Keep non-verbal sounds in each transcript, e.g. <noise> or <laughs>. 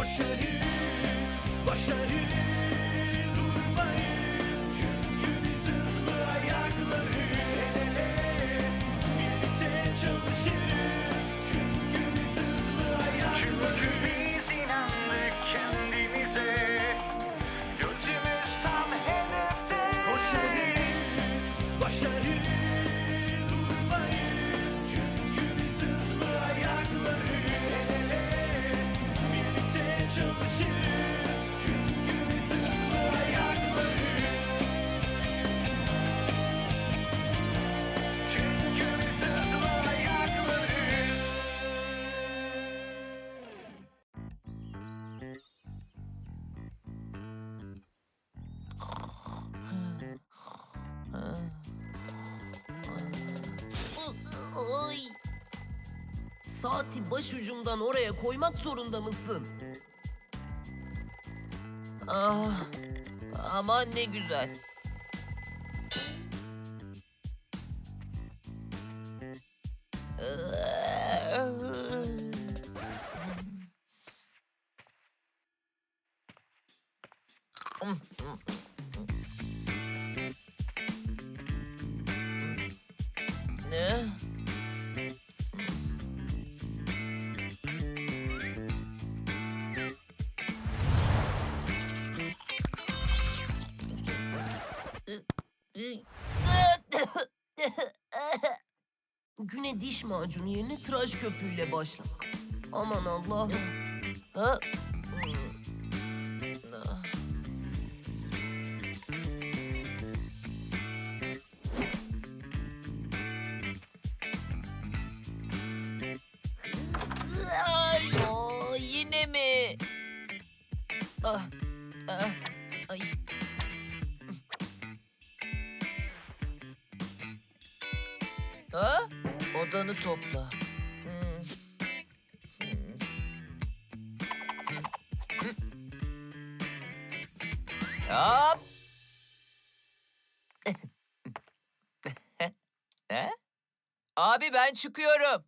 Koşarız, başarır Saati başucumdan oraya koymak zorunda mısın? Ah, aman ne güzel. Ne? Güne diş macunu yerine tıraş köpüğüyle başlamak. Aman Allah'ım. Ha? Ay, yine mi? Ah, ah, ay. Ha? Odanı topla. Hop. <laughs> He? Abi ben çıkıyorum.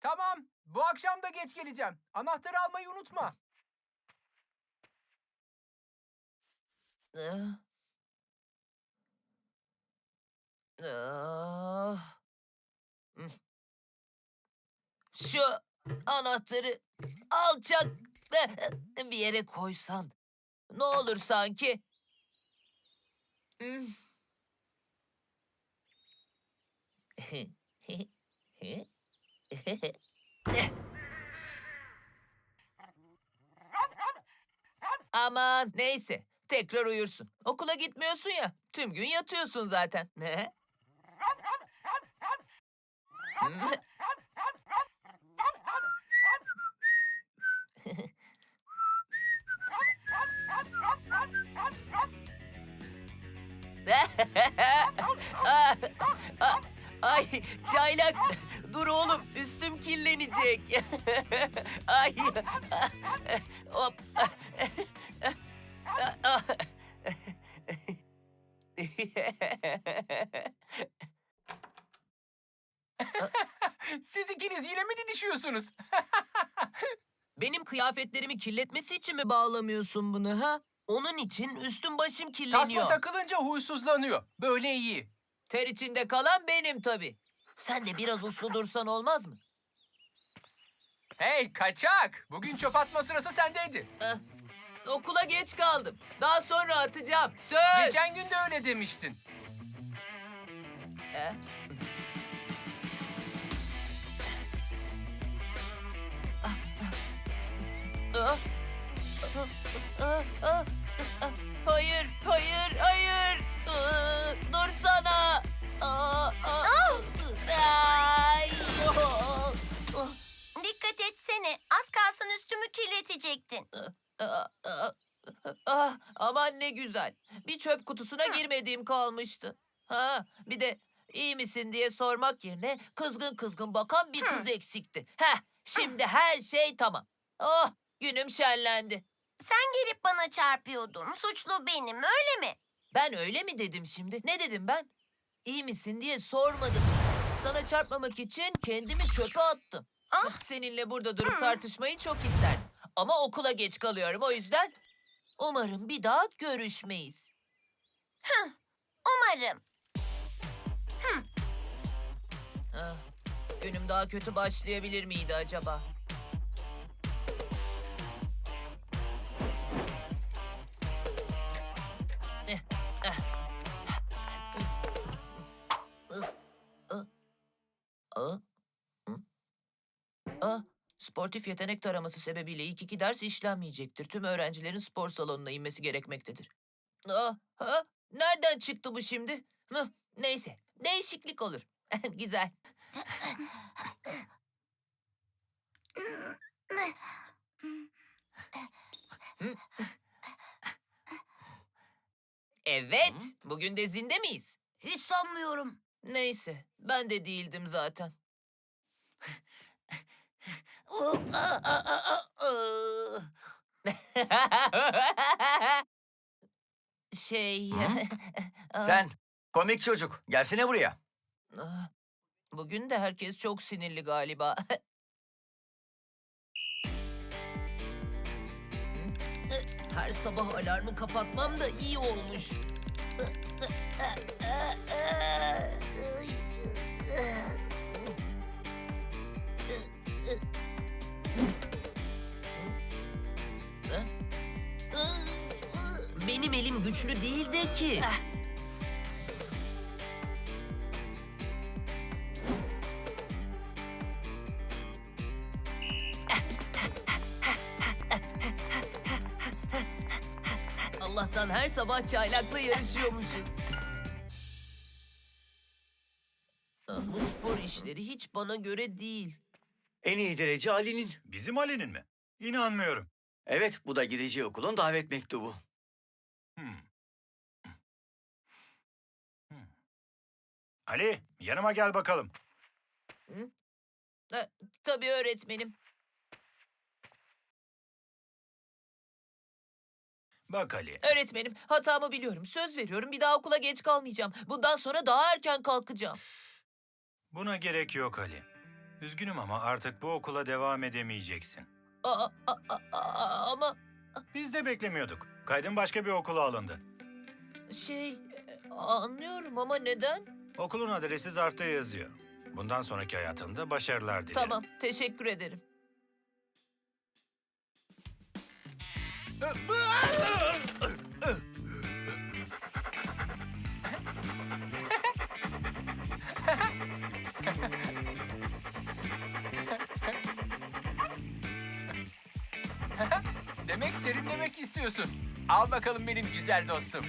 Tamam. Bu akşam da geç geleceğim. Anahtarı almayı unutma. Ah. Ah. Şu anahtarı alçak bir yere koysan. Ne olur sanki. Hmm. <laughs> Aman neyse. Tekrar uyursun. Okula gitmiyorsun ya. Tüm gün yatıyorsun zaten. Ne? <laughs> Ay çaylak dur oğlum üstüm kirlenecek. <laughs> Ay. <laughs> Hop. Siz ikiniz yine mi didişiyorsunuz? Benim kıyafetlerimi kirletmesi için mi bağlamıyorsun bunu ha? Onun için üstüm başım kirleniyor. Tasma takılınca huysuzlanıyor. Böyle iyi. Ter içinde kalan benim tabii. Sen de biraz uslu dursan olmaz mı? Hey kaçak. Bugün çöp atma sırası sendeydi. Eh, okula geç kaldım. Daha sonra atacağım. Söz. Geçen gün de öyle demiştin. Eh? Ah, ah, ah, ah, ah, Hayır, hayır, hayır. Ah, Dursana. Ah, ah. Dikkat etsene. Az kalsın üstümü kirletecektin. Ah, ah, ah, aman ne güzel. Bir çöp kutusuna girmediğim kalmıştı. Ha, bir de iyi misin diye sormak yerine kızgın kızgın bakan bir kız eksikti. Heh, şimdi her şey tamam. Oh, günüm şenlendi. Sen gelip bana çarpıyordun. Suçlu benim öyle mi? Ben öyle mi dedim şimdi? Ne dedim ben? İyi misin diye sormadım. Sana çarpmamak için kendimi çöpe attım. Ah. Seninle burada durup tartışmayı çok isterdim. Ama okula geç kalıyorum o yüzden umarım bir daha görüşmeyiz. Umarım. Ah, günüm daha kötü başlayabilir miydi acaba? Ah, sportif yetenek taraması sebebiyle ilk iki ders işlenmeyecektir. Tüm öğrencilerin spor salonuna inmesi gerekmektedir. Ah, ha? Nereden çıktı bu şimdi? Hıh, Neyse, değişiklik olur. <laughs> Güzel. Evet, bugün de zinde miyiz? Hiç sanmıyorum. Neyse, ben de değildim zaten. Şey... <laughs> ah, Sen komik çocuk. Gelsene buraya. ah, Bugün de herkes çok sinirli galiba. <laughs> Her sabah alarmı kapatmam da iyi olmuş. <laughs> Elim güçlü değildir ki. Allah'tan her sabah çaylakla yarışıyormuşuz. Ah, Bu spor işleri hiç bana göre değil. En iyi derece Ali'nin. Bizim Ali'nin mi? İnanmıyorum. Evet bu da gideceği okulun davet mektubu. Ali, yanıma gel bakalım. Ha, tabii öğretmenim. Bak Ali, Öğretmenim hatamı biliyorum. Söz veriyorum bir daha okula geç kalmayacağım. Bundan sonra daha erken kalkacağım. buna gerek yok Ali. Üzgünüm ama artık bu okula devam edemeyeceksin. Aa, a- a- a- ama Biz de beklemiyorduk. Kaydın başka bir okula alındı. şey e, anlıyorum ama neden? Okulun adresi zarfta yazıyor. Bundan sonraki hayatında başarılar dilerim. Tamam teşekkür ederim. Demek serinlemek istiyorsun. Al bakalım benim güzel dostum.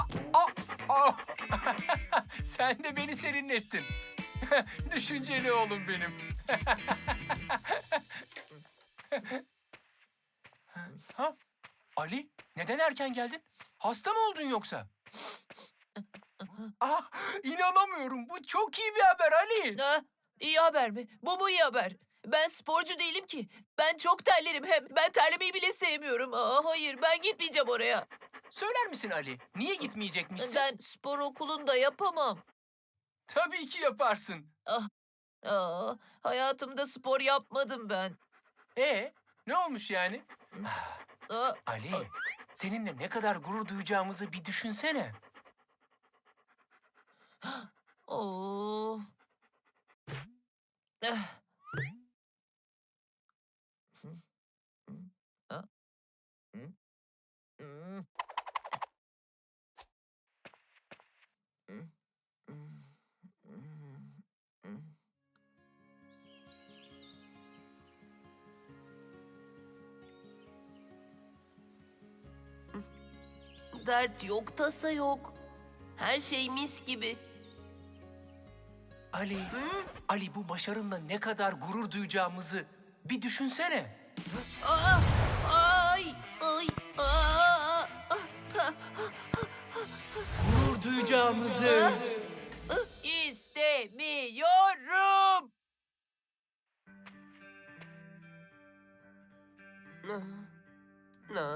Aa, aa, aa. Sen de beni serinlettin. <laughs> Düşünceli oğlum benim. <laughs> ha? Ali, neden erken geldin? Hasta mı oldun yoksa? <laughs> Ah, inanamıyorum. Bu çok iyi bir haber Ali. Ah, iyi haber mi? Bu mu iyi haber? Ben sporcu değilim ki. Ben çok terlerim hem. Ben terlemeyi bile sevmiyorum. Aa, hayır ben gitmeyeceğim oraya. Söyler misin Ali? Niye gitmeyecekmişsin? Ben spor okulunda yapamam. Tabii ki yaparsın. Aa, hayatımda spor yapmadım ben. E ne olmuş yani? Aa, Ali, seninle ne kadar gurur duyacağımızı bir düşünsene. <gasps> oo. Ah. Hı, hı, ha, hı, hı. Dert yok, tasa yok. Her şey mis gibi. Ali, Ali bu başarınla ne kadar gurur duyacağımızı bir düşünsene. Aa, ay, ay, aa, Gurur duyacağımızı. İstemiyorum. Na, na,